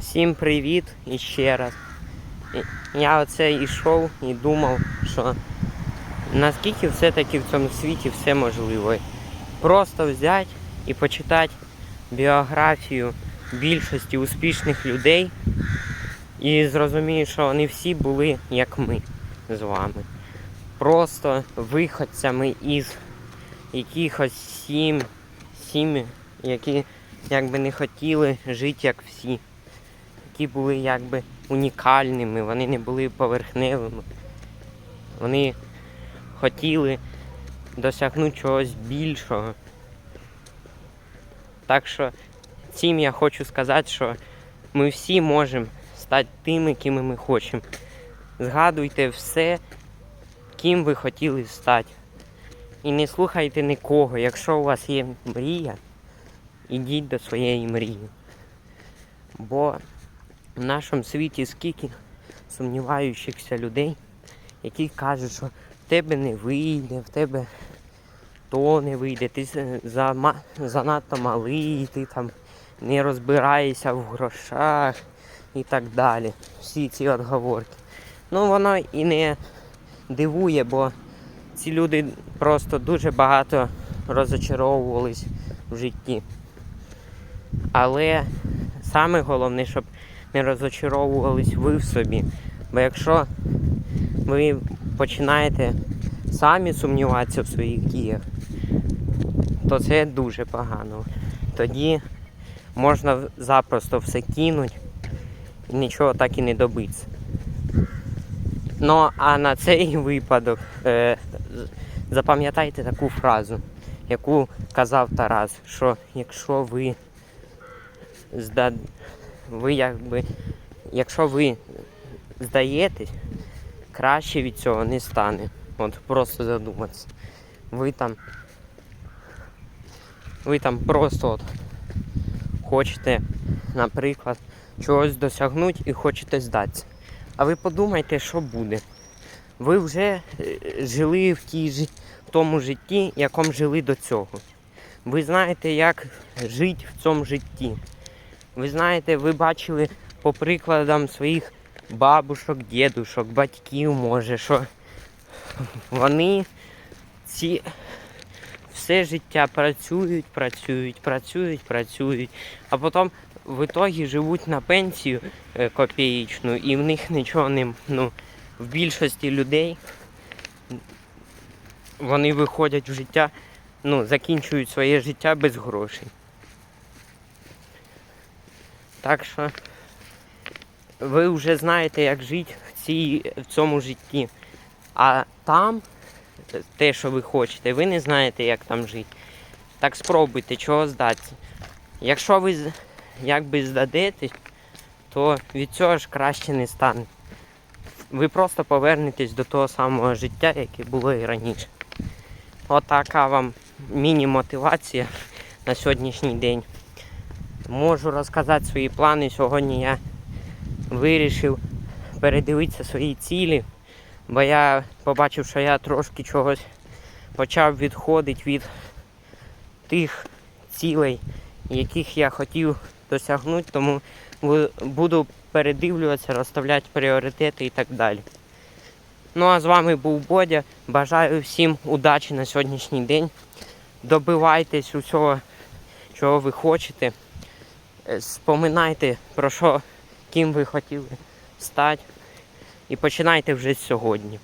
Всім привіт іще раз. Я оце йшов і думав, що наскільки все-таки в цьому світі все можливо. Просто взяти і почитати біографію більшості успішних людей і зрозумієш, що вони всі були як ми з вами. Просто виходцями із якихось сім, сім, які якби не хотіли жити як всі які були якби унікальними, вони не були поверхневими. Вони хотіли досягнути чогось більшого. Так що цим я хочу сказати, що ми всі можемо стати тими, ким ми хочемо. Згадуйте все, ким ви хотіли стати. І не слухайте нікого. Якщо у вас є мрія, ідіть до своєї мрії. Бо в нашому світі скільки сумніваючихся людей, які кажуть, що в тебе не вийде, в тебе то не вийде, ти занадто малий, ти там не розбираєшся в грошах і так далі. Всі ці отговорки. Ну воно і не дивує, бо ці люди просто дуже багато розочаровувались в житті. Але саме головне, щоб не розочаровувались ви в собі. Бо якщо ви починаєте самі сумніватися в своїх діях, то це дуже погано. Тоді можна запросто все кинути і нічого так і не добитися. Ну, а на цей випадок е, запам'ятайте таку фразу, яку казав Тарас, що якщо ви зда... ви якби, якщо ви здаєтесь, краще від цього не стане. От просто задуматися. Ви там. Ви там просто от хочете, наприклад, чогось досягнути і хочете здатися. А ви подумайте, що буде. Ви вже е, жили в, тій, в тому житті, якому жили до цього. Ви знаєте, як жити в цьому житті. Ви знаєте, ви бачили по прикладам своїх бабушок, дідушок, батьків, може, що вони ці все життя працюють, працюють, працюють, працюють, а потім в ітогі живуть на пенсію е, копієчну і в них нічого не. Ну, в більшості людей вони виходять в життя, ну, закінчують своє життя без грошей. Так що ви вже знаєте, як жити в, цій, в цьому житті. А там, те, що ви хочете, ви не знаєте, як там жити. Так спробуйте, чого здатися. Якщо ви якби здадетесь, то від цього ж краще не стане. Ви просто повернетесь до того самого життя, яке було і раніше. Отака вам міні-мотивація на сьогоднішній день. Можу розказати свої плани. Сьогодні я вирішив передивитися свої цілі, бо я побачив, що я трошки чогось почав відходити від тих цілей, яких я хотів досягнути, тому буду передивлюватися, розставляти пріоритети і так далі. Ну а з вами був Бодя. Бажаю всім удачі на сьогоднішній день. Добивайтесь усього, чого ви хочете. Е, Споминайте про що, ким ви хотіли стати. І починайте вже сьогодні.